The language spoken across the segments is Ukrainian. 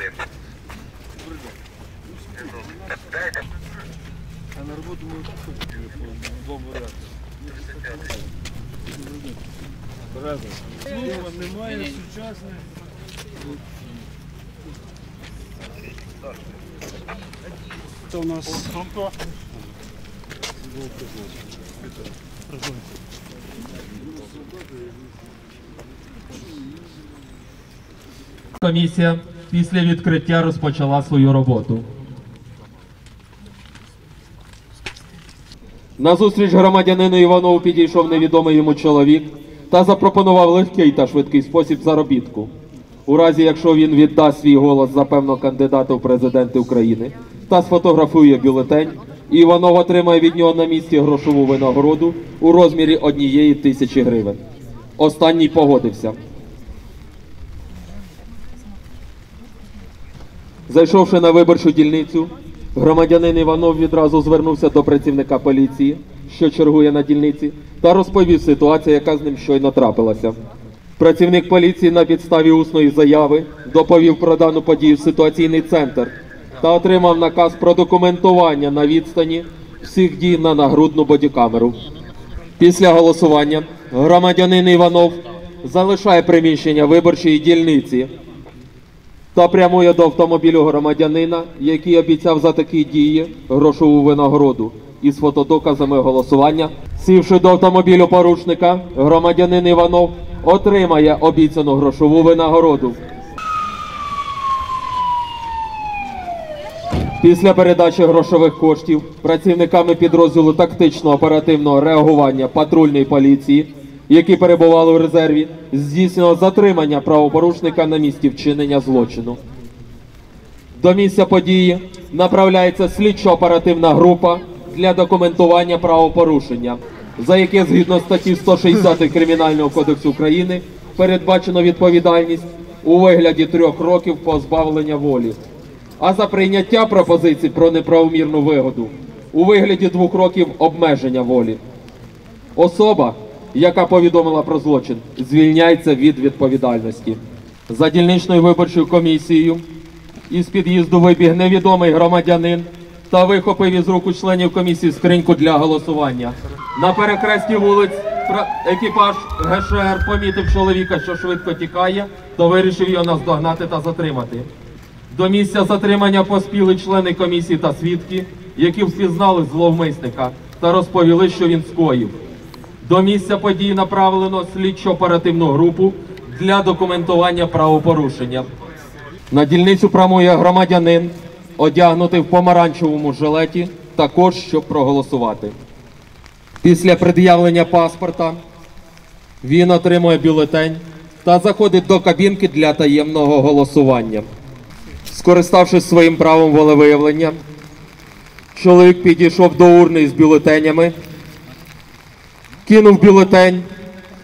один. Дайте А на роботу ми тут телефон, вдома ряд. Разом. Слова немає, сучасне. Це у нас Комісія після відкриття розпочала свою роботу. На зустріч громадянину Іванову підійшов невідомий йому чоловік та запропонував легкий та швидкий спосіб заробітку. У разі, якщо він віддасть свій голос за певного кандидата в президенти України та сфотографує бюлетень, Іванов отримає від нього на місці грошову винагороду у розмірі однієї тисячі гривень. Останній погодився. Зайшовши на виборчу дільницю, громадянин Іванов відразу звернувся до працівника поліції, що чергує на дільниці, та розповів ситуацію, яка з ним щойно трапилася. Працівник поліції на підставі усної заяви доповів про дану подію в ситуаційний центр та отримав наказ про документування на відстані всіх дій на нагрудну бодікамеру. Після голосування громадянин Іванов залишає приміщення виборчої дільниці та прямує до автомобілю громадянина, який обіцяв за такі дії грошову винагороду із фотодоказами голосування. Сівши до автомобілю порушника, громадянин Іванов отримає обіцяну грошову винагороду. Після передачі грошових коштів працівниками підрозділу тактичного оперативного реагування патрульної поліції, які перебували у резерві, здійснено затримання правопорушника на місці вчинення злочину. До місця події направляється слідчо-оперативна група для документування правопорушення, за яке згідно статті 160 Кримінального кодексу України передбачено відповідальність у вигляді трьох років позбавлення волі. А за прийняття пропозицій про неправомірну вигоду у вигляді двох років обмеження волі. Особа, яка повідомила про злочин, звільняється від відповідальності. За дільничною виборчою комісією із під'їзду вибіг невідомий громадянин та вихопив із рук у членів комісії скриньку для голосування. На перехресті вулиць екіпаж ГШР помітив чоловіка, що швидко тікає, то вирішив його наздогнати та затримати. До місця затримання поспіли члени комісії та свідки, які впізнали зловмисника та розповіли, що він скоїв. До місця події направлено слідчо-оперативну групу для документування правопорушення. На дільницю прямує громадянин, одягнутий в помаранчевому жилеті, також щоб проголосувати. Після пред'явлення паспорта він отримує бюлетень та заходить до кабінки для таємного голосування. Скориставшись своїм правом волевиявлення, чоловік підійшов до урни з бюлетенями, кинув бюлетень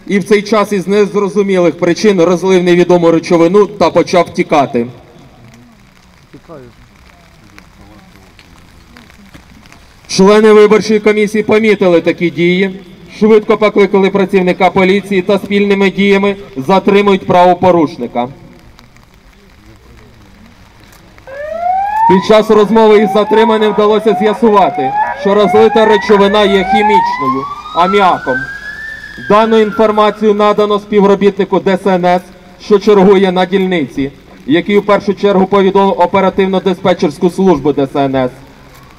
і в цей час із незрозумілих причин розлив невідому речовину та почав тікати. Члени виборчої комісії помітили такі дії, швидко покликали працівника поліції та спільними діями затримують правопорушника. Під час розмови із затриманим вдалося з'ясувати, що розлита речовина є хімічною аміаком. Дану інформацію надано співробітнику ДСНС, що чергує на дільниці, який в першу чергу повідомив оперативно-диспетчерську службу ДСНС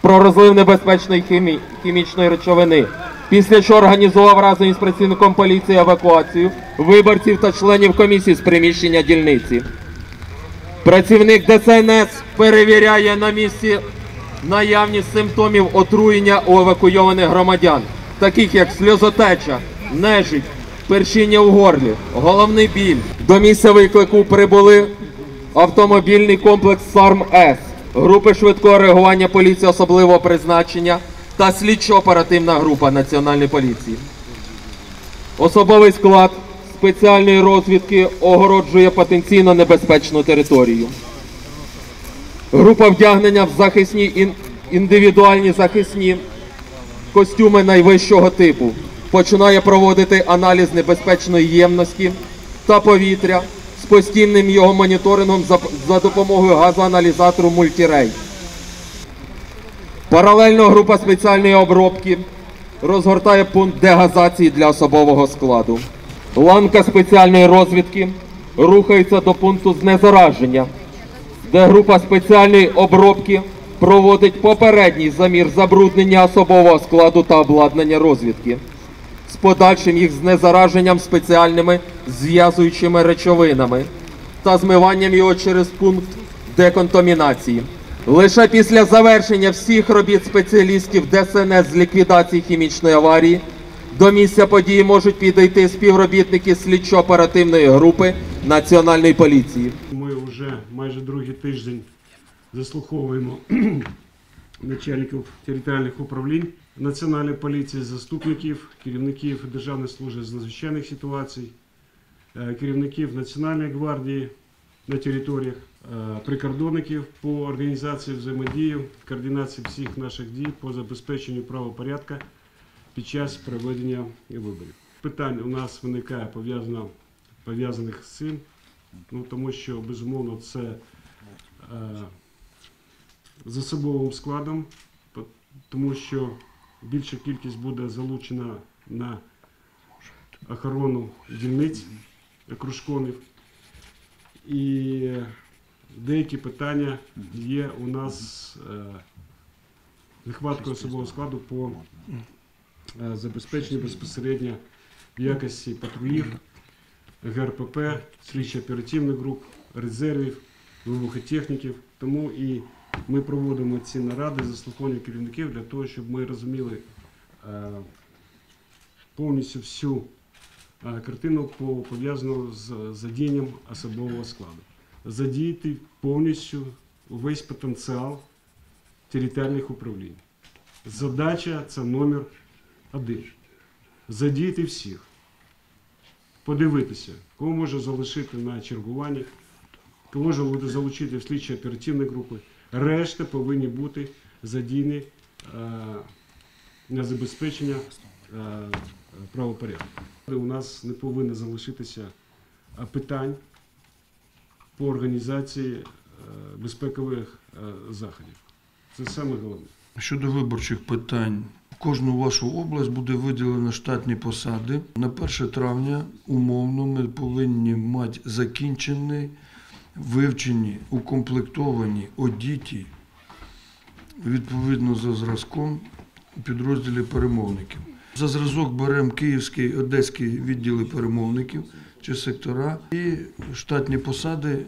про розлив небезпечної хімі... хімічної речовини. Після чого організував разом із працівником поліції евакуацію виборців та членів комісії з приміщення дільниці. Працівник ДСНС перевіряє на місці наявність симптомів отруєння у евакуйованих громадян, таких як сльозотеча, нежить, першіння в горлі, головний біль. До місця виклику прибули автомобільний комплекс САРМ-С, групи швидкого реагування поліції особливого призначення та слідчо-оперативна група Національної поліції. Особовий склад спеціальної розвідки огороджує потенційно небезпечну територію. Група вдягнення в захисні ін- індивідуальні захисні костюми найвищого типу починає проводити аналіз небезпечної ємності та повітря з постійним його моніторингом за, допомогою газоаналізатору Мультірей. Паралельно група спеціальної обробки розгортає пункт дегазації для особового складу. Ланка спеціальної розвідки рухається до пункту знезараження, де група спеціальної обробки проводить попередній замір забруднення особового складу та обладнання розвідки з подальшим їх знезараженням спеціальними зв'язуючими речовинами та змиванням його через пункт деконтамінації. Лише після завершення всіх робіт спеціалістів ДСНС з ліквідації хімічної аварії до місця події можуть підійти співробітники слідчо-оперативної групи Національної поліції. Ми вже майже другий тиждень заслуховуємо начальників територіальних управлінь Національної поліції, заступників, керівників Державної служби з надзвичайних ситуацій, е, керівників Національної гвардії на територіях, е, прикордонників по організації взаємодії, координації всіх наших дій по забезпеченню правопорядка під час проведення виборів. Питань у нас виникає пов'язано пов'язаних з цим. Ну, тому що, безумовно, це е, з особовим складом, тому що більша кількість буде залучена на охорону дільниць кружконів. І деякі питання є у нас е, нехваткою особового складу по е, забезпеченню безпосередньо якості патрулів. ГРПП, слідчо-оперативних груп, резервів, вибухотехніків. Тому і ми проводимо ці наради заслуховування керівників для того, щоб ми розуміли е, повністю всю е, картину пов'язану з задіянням особового складу. Задіяти повністю увесь потенціал територіальних управлінь. Задача це номер один. Задіяти всіх подивитися, кого може залишити на чергуванні, кого може залучити в слідчі оперативні групи. Решта повинні бути задійні е, на забезпечення е, правопорядку. У нас не повинно залишитися е, питань по організації безпекових заходів. Це саме головне. Щодо виборчих питань, кожну вашу область буде виділено штатні посади. На 1 травня умовно ми повинні мати закінчені, вивчені, укомплектовані, одіті, відповідно за зразком у підрозділі перемовників. За зразок беремо Київський, Одеський відділи перемовників чи сектора і штатні посади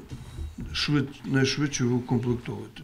швид, найшвидше укомплектовувати.